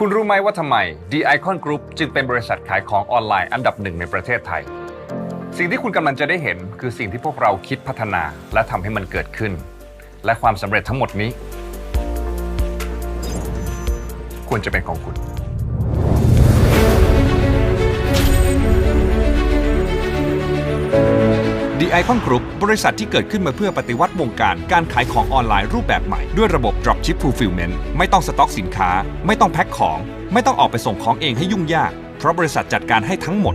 คุณรู้ไหมว่าทำไม The Icon Group จึงเป็นบริษัทขายของออนไลน์อันดับหนึ่งในประเทศไทย สิ่งที่คุณกำลังจะได้เห็นคือสิ่งที่พวกเราคิดพัฒนาและทำให้มันเกิดขึ้น และความสำเร็จทั้งหมดนี้ ควรจะเป็นของคุณ The Icon Group บริษัทที่เกิดขึ้นมาเพื่อปฏิวัติวงการการขายของออนไลน์รูปแบบใหม่ ด้วยระบบ Dropship Fulfillment ไม่ต้องสต็อกสินค้า ไม่ต้องแพ็คของ ไม่ต้องออกไปส่งของเองให้ยุ่งยาก เพราะบริษัทจัดการให้ทั้งหมด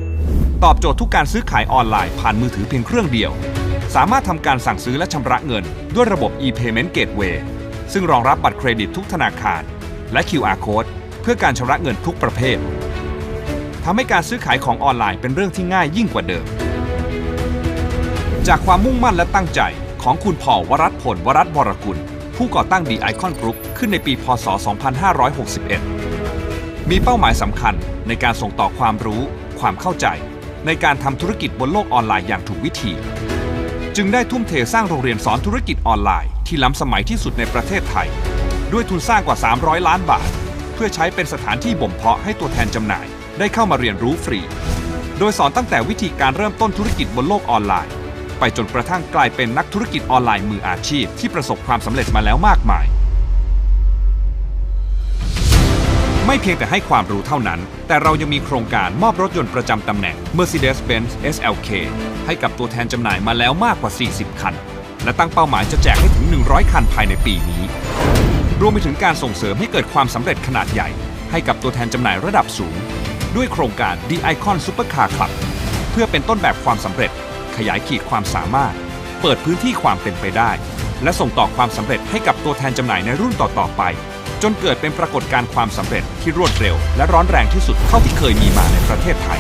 ตอบโจทย์ทุกการซื้อขายออนไลน์ผ่านมือถือเพียงเครื่องเดียว สามารถทำการสั่งซื้อและชำระเงิน ด้วยระบบ e-payment gateway ซึ่งรองรับบัตรเครดิตทุกธนาคาร และ QR code เพื่อการชำระเงินทุกประเภททำให้การซื้อขายของออนไลน์เป็นเรื่องที่ง่ายยิ่งกว่าเดิม จากความมุ่งมั่นและตั้งใจของคุณพ่อวรัตน์ผลวรัตน์วรกุล ผู้ก่อตั้ง The Icon Group ขึ้นในปี พศ 2561 มีเป้าหมายสำคัญในการส่งต่อความรู้ ความเข้าใจ ในการทำธุรกิจบนโลกออนไลน์อย่างถูกวิธี จึงได้ทุ่มเทสร้างโรงเรียนสอนธุรกิจออนไลน์ ที่ล้ำสมัยที่สุดในประเทศไทย ด้วยทุนสร้างกว่า 300 ล้านบาท เพื่อใช้เป็นสถานที่บ่มเพาะให้ตัวแทนจำหน่าย ได้เข้ามาเรียนรู้ฟรี โดยสอนตั้งแต่วิธีการเริ่มต้นธุรกิจบนโลกออนไลน์ ไปจนกระทั่งกลายเป็นนักธุรกิจออนไลน์มืออาชีพ ที่ประสบความสำเร็จมาแล้วมากมาย ไม่เพียงแต่ให้ความรู้เท่านั้น แต่เรายังมีโครงการมอบรถยนต์ประจำตำแหน่ง Mercedes-Benz SLK ให้กับตัวแทนจำหน่ายมาแล้วมากกว่า 40 คัน และตั้งเป้าหมายจะแจกให้ถึง 100 คันภายในปีนี้ รวมไปถึงการส่งเสริมให้เกิดความสำเร็จขนาดใหญ่ ให้กับตัวแทนจำหน่ายระดับสูง ด้วยโครงการ The Icon Supercar Club เพื่อเป็นต้นแบบความสำเร็จ ขยายขีดความสามารถ เปิดพื้นที่ความเป็นไปได้ และส่งต่อความสำเร็จให้กับตัวแทนจำหน่ายในรุ่นต่อๆไป จนเกิดเป็นปรากฏการณ์ความสำเร็จที่รวดเร็ว และร้อนแรงที่สุดเท่าที่เคยมีมาในประเทศไทย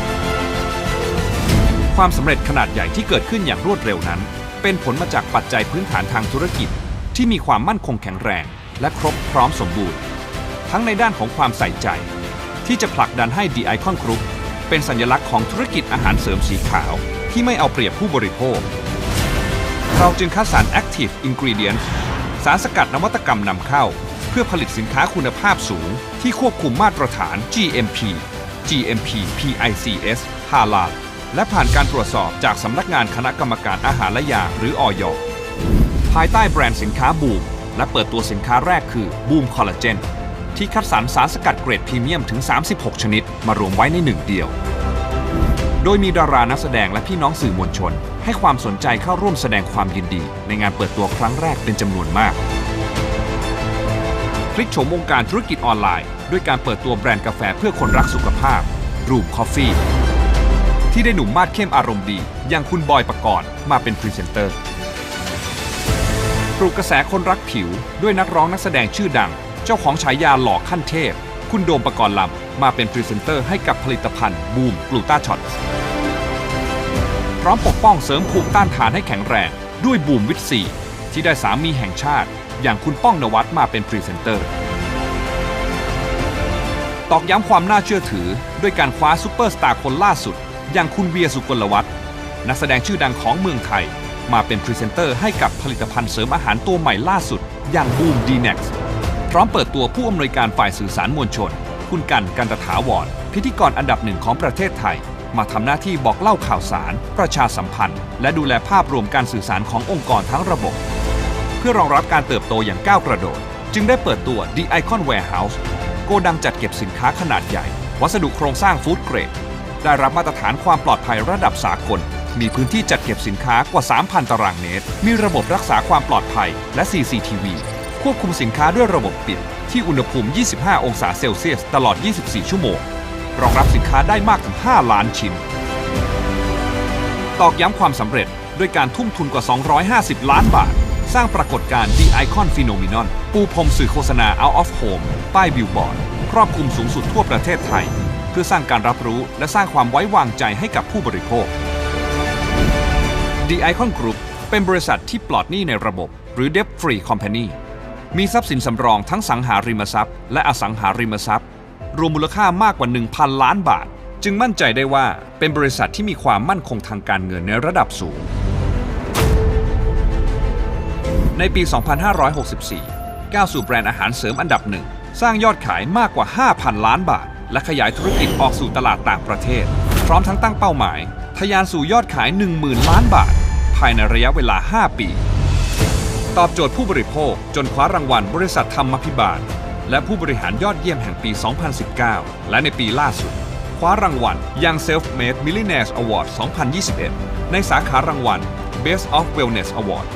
ความสำเร็จขนาดใหญ่ที่เกิดขึ้นอย่างรวดเร็วนั้น เป็นผลมาจากปัจจัยพื้นฐานทางธุรกิจ ที่มีความมั่นคงแข็งแรง และครบพร้อมสมบูรณ์ ทั้งในด้านของความใส่ใจ ที่จะผลักดันให้ The Icon Group เป็นสัญลักษณ์ของธุรกิจอาหารเสริมสีขาว ที่ไม่เอาเปรียบผู้บริโภค เราจึงคัดสรร Active Ingredient สารสกัดนวัตกรรมนำเข้า เพื่อผลิตสินค้าคุณภาพสูง ที่ควบคุมมาตรฐาน GMP GMP PICS ฮาลาลและผ่านการตรวจสอบจากสำนักงานคณะกรรมการอาหารและยาหรืออย ภายใต้แบรนด์สินค้าบูมและเปิดตัวสินค้าแรกคือบูมคอลลาเจนที่คัดสรรสารสกัดเกรดพรีเมียมถึง 36 ชนิด มารวมไว้ในหนึ่งเดียว โดยมีดารานักแสดงและพี่น้องสื่อมวลชน ให้ความสนใจเข้าร่วมแสดงความยินดี ในงานเปิดตัวครั้งแรกเป็นจำนวนมาก พลิกโฉมวงการธุรกิจออนไลน์ ด้วยการเปิดตัวแบรนด์กาแฟเพื่อคนรักสุขภาพ รูมคอฟฟี่ ที่ได้หนุ่มมาดเข้มอารมณ์ดี อย่างคุณบอยประกรณ์มาเป็นพรีเซนเตอร์ปลุกกระแสคนรักผิว ด้วยนักร้องนักแสดงชื่อดัง เจ้าของฉายาหล่อขั้นเทพ คุณโดมประกรณ์ลำ มาเป็นพรีเซนเตอร์ให้กับผลิตภัณฑ์บูมกลูตาช็อตพร้อมปกป้องเสริมภูมิต้านทานให้แข็งแรง ด้วยบูมวิตซีที่ได้สามีแห่งชาติ อย่างคุณป้องนวัดมาเป็นพรีเซนเตอร์ตอกย้ำความน่าเชื่อถือ ด้วยการคว้าซูเปอร์สตาร์คนล่าสุด อย่างคุณเวียสุกลวัฒน์นักแสดงชื่อดังของเมืองไทย มาเป็นพรีเซนเตอร์ให้กับผลิตภัณฑ์เสริมอาหารตัวใหม่ล่าสุด อย่างบูมดีเน็กซ์พร้อมเปิดตัวผู้อำนวยการฝ่ายสื่อสารมวลชน คุณกันกันตถาวรพิธีกรอันดับหนึ่งของประเทศไทย มาทำหน้าที่บอกเล่าข่าวสาร ประชาสัมพันธ์ และดูแลภาพรวมการสื่อสารขององค์กรทั้งระบบ เพื่อรองรับการเติบโตอย่างก้าวกระโดด จึงได้เปิดตัว The Icon Warehouse โกดังจัดเก็บสินค้าขนาดใหญ่ วัสดุโครงสร้างฟู้ดเกรด ได้รับมาตรฐานความปลอดภัยระดับสากลมีพื้นที่จัดเก็บสินค้ากว่า 3,000 ตารางเมตร มีระบบรักษาความปลอดภัย และ CCTV ควบคุมสินค้าด้วยระบบปิด ที่อุณหภูมิ 25 องศาเซลเซียสตลอด 24 ชั่วโมง รองรับสินค้าได้มากถึง 5 ล้านชิ้น ตอกย้ำความสำเร็จด้วยการทุ่มทุนกว่า 250 ล้านบาท สร้างปรากฏการณ์ The Icon Phenomenon ปูพรมสื่อโฆษณา Out of Home ป้ายบิลบอร์ด ครอบคลุมสูงสุดทั่วประเทศไทย เพื่อสร้างการรับรู้และสร้างความไว้วางใจให้กับผู้บริโภค The Icon Group เป็นบริษัทที่ปลอดหนี้ในระบบ หรือ Debt Free Company มีทรัพย์สินสำรองทั้งสังหาริมทรัพย์ และอสังหาริมทรัพย์ รวมมูลค่ามากกว่า 1,000 ล้านบาท จึงมั่นใจได้ว่าเป็นบริษัทที่มีความมั่นคงทางการเงินในระดับสูง ในปี 2564 ก้าวสู่แบรนด์อาหารเสริมอันดับหนึ่งสร้างยอดขายมากกว่า 5,000 ล้านบาท และขยายธุรกิจออกสู่ตลาดต่างประเทศ พร้อมทั้งตั้งเป้าหมาย ทะยานสู่ยอดขาย 10,000 ล้านบาท ภายในระยะเวลา 5 ปี ตอบโจทย์ผู้บริโภคจนคว้ารางวัลบริษัทธรรมพิบาล และผู้บริหารยอดเยี่ยมแห่งปี 2019 และในปีล่าสุด คว้ารางวัล Young Self-Made Millionaires Award 2021 ในสาขารางวัล Best of Wellness Award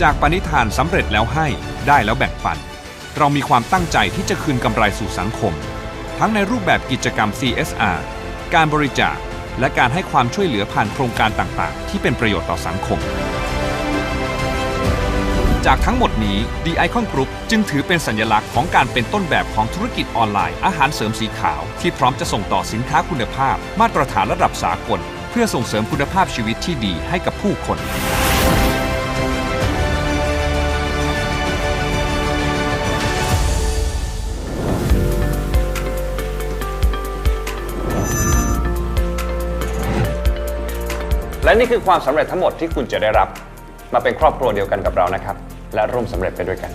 จากปณิธานสำเร็จแล้วให้ได้แล้วแบ่งปัน เรามีความตั้งใจที่จะคืนกำไรสู่สังคม ทั้งในรูปแบบกิจกรรม CSR การบริจาค และการให้ความช่วยเหลือผ่านโครงการต่างๆ ที่เป็นประโยชน์ต่อสังคม จากทั้งหมดนี้ The Icon Group จึงถือเป็นสัญลักษณ์ของการเป็นต้นแบบของธุรกิจออนไลน์อาหารเสริมสีขาว ที่พร้อมจะส่งต่อสินค้าคุณภาพ มาตรฐานระดับสากล เพื่อส่งเสริมคุณภาพชีวิตที่ดีให้กับผู้คนและนี่คือความสำเร็จทั้งหมดที่คุณจะได้รับ มาเป็นครอบครัวเดียวกันกับเรานะครับ และร่วมสำเร็จไปด้วยกัน